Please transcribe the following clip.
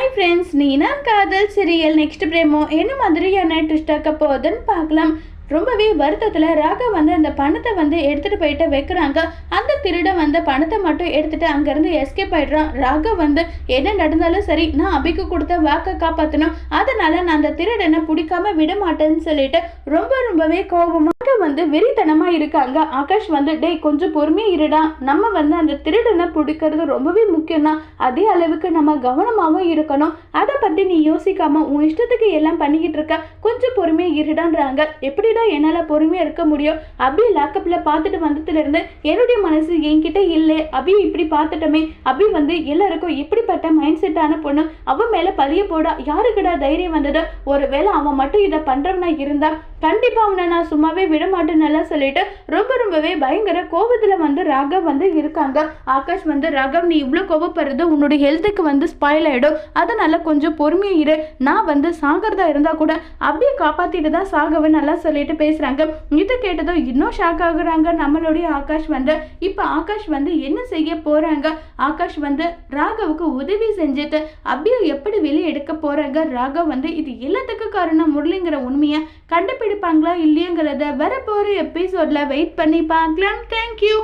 Hi friends நீனா காதல் serial next promo என்ன மாதிரியான ட்விஸ்ட் ஆக்க போகுதுன்னு பார்க்கலாம் ரொம்பவே வருத்தத்தில் ராகவ் வந்து அந்த பணத்தை வந்து எடுத்துகிட்டு போயிட்டு வைக்கிறாங்க. அந்த திருடன் வந்து பணத்தை மட்டும் எடுத்துட்டு அங்கேருந்து எஸ்கேப் ஆகிடுறான் ராகவ் வந்து என்ன நடந்தாலும் சரி நான் அபிக்கு கொடுத்த வாக்கை காப்பாற்றணும் அதனால நான் அந்த திருடனை பிடிக்காம விட மாட்டேன்னு சொல்லிட்டு ரொம்ப ரொம்பவே கோபமாக வந்து வெறித்தனமாக இருக்காங்க. ஆகாஷ் வந்து டேய் கொஞ்சம் பொறுமையாக இருடா. நம்ம வந்து அந்த திருடனை பிடிக்கிறது ரொம்பவே முக்கியம் தான் அதே அளவுக்கு நம்ம கவனமாகவும் இருக்கணும். அதை பற்றி நீ யோசிக்காம உன் இஷ்டத்துக்கு எல்லாம் பண்ணிக்கிட்டு இருக்க. கொஞ்சம் பொறுமையாக இருடான்றாங்க. எப்படிடா என்னால் பொறுமையாக இருக்க முடியும். அபி லாக்கப்பில் பார்த்துட்டு வந்ததுலேருந்து என்னுடைய மனசு என்கிட்ட இல்லை. அபி இப்படி பார்த்துட்டோமே. அபி வந்து எல்லாருக்கும் இப்படிப்பட்ட மைண்ட் செட்டான பொண்ணு. அவன் மேலே பழிய போட யாருக்கிடா தைரியம் வந்தது? ஒருவேளை அவன் மட்டும் இதை பண்ணுறவனா இருந்தா கண்டிப்பாக அவனை நான் சும்மாவே விட மாட்டேன்னு எல்லாம் சொல்லிட்டு ரொம்ப ரொம்பவே பயங்கர கோபத்தில் வந்து ராகவ் வந்து இருக்காங்க. ஆகாஷ் வந்து ராகவ் நீ இவ்வளோ கோபப்படுறது உன்னோட ஹெல்த்துக்கு வந்து ஸ்பாயில் ஆகிடும் அதனால கொஞ்சம் பொறுமையாக இரு. நான் வந்து சாகிறதா இருந்தால் கூட அப்படியே காப்பாற்றிட்டு தான் சாகவே நல்லா சொல்லிட்டு பேசுகிறாங்க இதை கேட்டதும் இன்னும் ஷாக் ஆகுறாங்க. நம்மளுடைய ஆகாஷ் வந்து இப்போ ஆகாஷ் வந்து என்ன செய்ய போகிறாங்க ஆகாஷ் வந்து ராகவுக்கு உதவி செஞ்சுட்டு அப்படியே எப்படி வெளியே எடுக்க போகிறாங்க ராகவ் வந்து இது எல்லாத்துக்கும் காரணம் முரளிங்கிற உண்மையை கண்டுபிடிப்பாங்களா இல்லையங்கிறத வரப்போகிற எபிசோடில் வெயிட் பண்ணி பார்க்கலாம் தேங்க்யூ